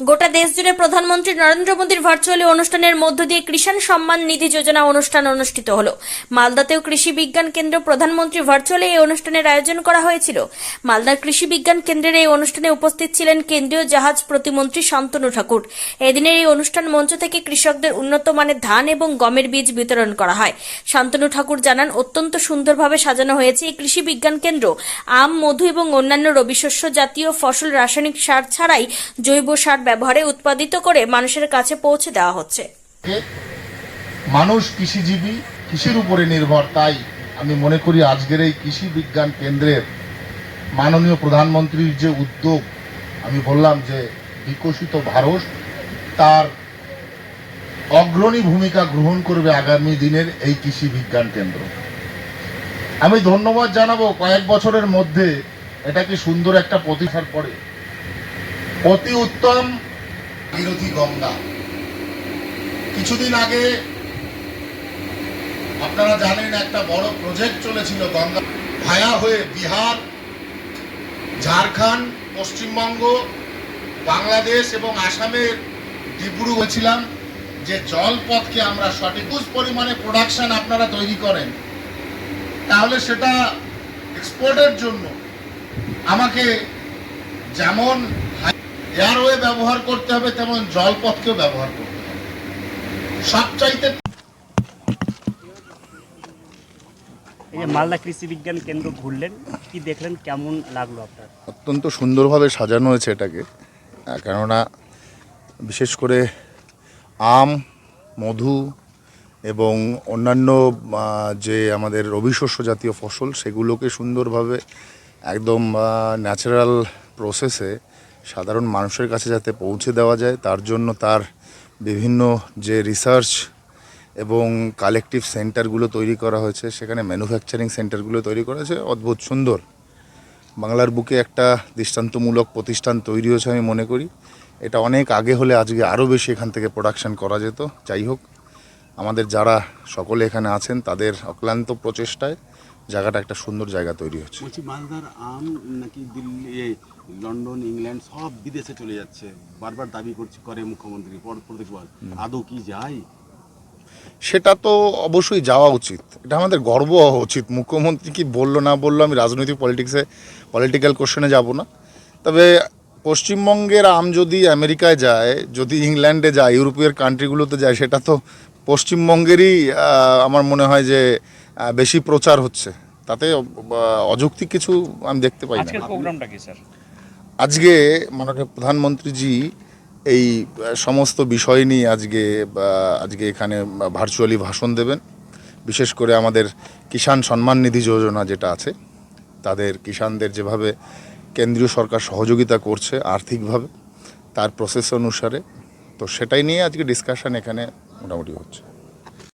গোটা দেশ জুড়ে প্রধানমন্ত্রী নরেন্দ্র মোদীর ভার্চুয়ালি অনুষ্ঠানের মধ্য দিয়ে কৃষাণ সম্মান নিধি যোজনা অনুষ্ঠান অনুষ্ঠিত হলো। মালদাতেও কৃষি বিজ্ঞান কেন্দ্র প্রধানমন্ত্রী ভার্চুয়ালি এই অনুষ্ঠানের আয়োজন করা হয়েছিল। মালদার কৃষি বিজ্ঞান কেন্দ্রের এই অনুষ্ঠানে উপস্থিত ছিলেন কেন্দ্রীয় জাহাজ প্রতিমন্ত্রী শান্তনু ঠাকুর। এদিনের এই অনুষ্ঠান মঞ্চ থেকে কৃষকদের উন্নত মানের ধান এবং গমের বীজ বিতরণ করা হয়। শান্তনু ঠাকুর জানান, অত্যন্ত সুন্দরভাবে সাজানো হয়েছে এই কৃষি বিজ্ঞান কেন্দ্র। আম, মধু এবং অন্যান্য রবিশস্য জাতীয় ফসল রাসায়নিক সার ছাড়াই জৈব সার ব্যবহারে উৎপাদিত করে মানুষের কাছে পৌঁছে দেওয়া হচ্ছে। মানুষ কৃষিজীবী, কৃষির উপরে নির্ভর, তাই আমি মনে করি আজকের এই কৃষি বিজ্ঞান কেন্দ্রের মাননীয় প্রধানমন্ত্রীর যে উদ্যোগ, আমি বললাম যে বিকশিত ভারত, তার অগ্রণী ভূমিকা গ্রহণ করবে আগামী দিনের এই কৃষি বিজ্ঞান কেন্দ্র। আমি ধন্যবাদ জানাব কয়েক বছরের মধ্যে এটাকে সুন্দর একটা প্রতিষ্ঠার পরে। অতি উত্তম বিরোধী গঙ্গা। কিছুদিন আগে আপনারা জানেন একটা বড় প্রজেক্ট চলেছিল গঙ্গা ভায়া হয়ে বিহার, ঝাড়খণ্ড, পশ্চিমবঙ্গ, বাংলাদেশ এবং আসামের ডিব্রু হয়েছিলাম যে জলপথকে আমরা সঠিক পরিমাণে প্রোডাকশন আপনারা তৈরি করেন। তাহলে সেটা এক্সপোর্টের জন্য আমাকে যেমন এয়ারওয়ে ব্যবহার করতে হবে তেমন জলপথকেও ব্যবহার করতে হবে। সবচাইতে এই যে মালদা কৃষি বিজ্ঞান কেন্দ্র ঘুরলেন কি দেখলেন কেমন লাগল আপনার? অত্যন্ত সুন্দরভাবে সাজানো হয়েছে এটাকে। কেননা বিশেষ করে আম মধু এবং অন্যান্য যে আমাদের রবিশস্য জাতীয় ফসল সেগুলোকে সুন্দরভাবে একদম ন্যাচারাল প্রসেসে সাধারণ মানুষের কাছে যাতে পৌঁছে দেওয়া যায়, তার জন্য তার বিভিন্ন যে রিসার্চ এবং কালেকটিভ সেন্টারগুলো তৈরি করা হয়েছে, সেখানে ম্যানুফ্যাকচারিং সেন্টারগুলো তৈরি করা হয়েছে। অদ্ভুত সুন্দর। বাংলার বুকে একটা দৃষ্টান্তমূলক প্রতিষ্ঠান তৈরি হয়েছে আমি মনে করি। এটা অনেক আগে হলে আজকে আরও বেশি এখান থেকে প্রোডাকশান করা যেত। যাই হোক, আমাদের যারা সকলে এখানে আছেন, তাদের অক্লান্ত প্রচেষ্টায় জায়গাটা একটা সুন্দর জায়গা তৈরি হচ্ছে। বলছি মালদার আম নাকি দিল্লি লন্ডন ইংল্যান্ড সব বিদেশে চলে যাচ্ছে। বারবার দাবি করছে করে মুখ্যমন্ত্রী পর প্রত্যেকবার আদৌ কি যায়? সেটা তো অবশ্যই যাওয়া উচিত। এটা আমাদের গর্ব হওয়া উচিত। মুখ্যমন্ত্রী কি বলল না বলল আমি রাজনৈতিক পলিটিক্সে পলিটিক্যাল কোশ্চেনে যাব না। তবে পশ্চিমবঙ্গের আম যদি আমেরিকায় যায় যদি ইংল্যান্ডে যায় ইউরোপীয় কান্ট্রিগুলোতে যায় সেটা তো পশ্চিমবঙ্গেরই আমার মনে হয় যে বেশি প্রচার হচ্ছে। তাতে অযৌক্তিক কিছু আমি দেখতে পাই না। আজকে মাননীয় প্রধানমন্ত্রীজি এই সমস্ত বিষয় নিয়ে আজকে আজকে এখানে ভার্চুয়ালি ভাষণ দেবেন। বিশেষ করে আমাদের কিষাণ সম্মান নিধি যোজনা যেটা আছে তাদের কিষাণদের যেভাবে কেন্দ্রীয় সরকার সহযোগিতা করছে আর্থিকভাবে তার প্রসেস অনুসারে। তো সেটাই নিয়ে আজকে ডিসকাশন এখানে মোটামুটি হচ্ছে।